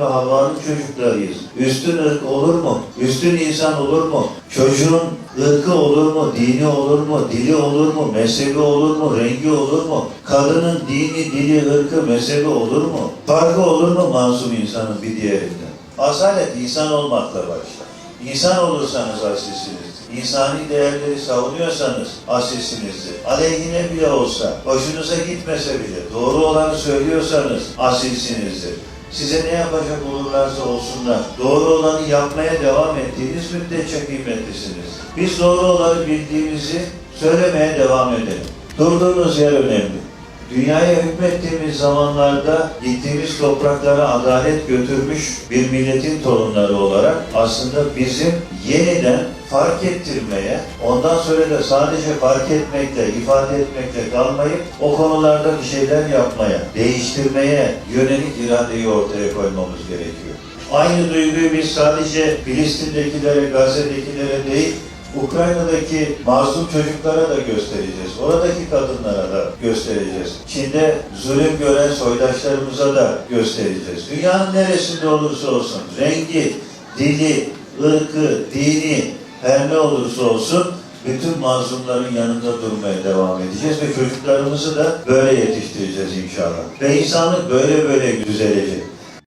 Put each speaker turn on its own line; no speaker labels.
Ve Havva'nın çocuklarıyız. Üstün ırk olur mu? Üstün insan olur mu? Çocuğun ırkı olur mu? Dini olur mu? Dili olur mu? Mezhebi olur mu? Rengi olur mu? Kadının dini, dili, ırkı, mezhebi olur mu? Farkı olur mu masum insanın bir diğerinden? Asalet insan olmakla başlar. İnsan olursanız asilsiniz. İnsani değerleri savunuyorsanız asilsinizdir. Aleyhine bile olsa, hoşunuza gitmese bile doğru olanı söylüyorsanız asilsinizdir. Size ne yapacak olurlarsa olsunlar, doğru olanı yapmaya devam ettiğiniz müddetçe kıymetlisiniz. Biz doğru olanı bildiğimizi söylemeye devam edelim. Durduğunuz yer önemli. Dünyaya hükmettiğimiz zamanlarda gittiğimiz topraklara adalet götürmüş bir milletin torunları olarak aslında bizim yeniden fark ettirmeye, ondan sonra da sadece fark etmekle, ifade etmekle kalmayıp o konularda bir şeyler yapmaya, değiştirmeye yönelik iradeyi ortaya koymamız gerekiyor. Aynı duyguyu biz sadece Filistin'dekilere, Gazze'dekilere değil, Ukrayna'daki mazlum çocuklara da göstereceğiz. Oradaki kadınlara da göstereceğiz. Çin'de zulüm gören soydaşlarımıza da göstereceğiz. Dünyanın neresinde olursa olsun, rengi, dili, ırkı, dini her ne olursa olsun bütün mazlumların yanında durmaya devam edeceğiz ve çocuklarımızı da böyle yetiştireceğiz inşallah. Ve insanlık böyle böyle düzelecek.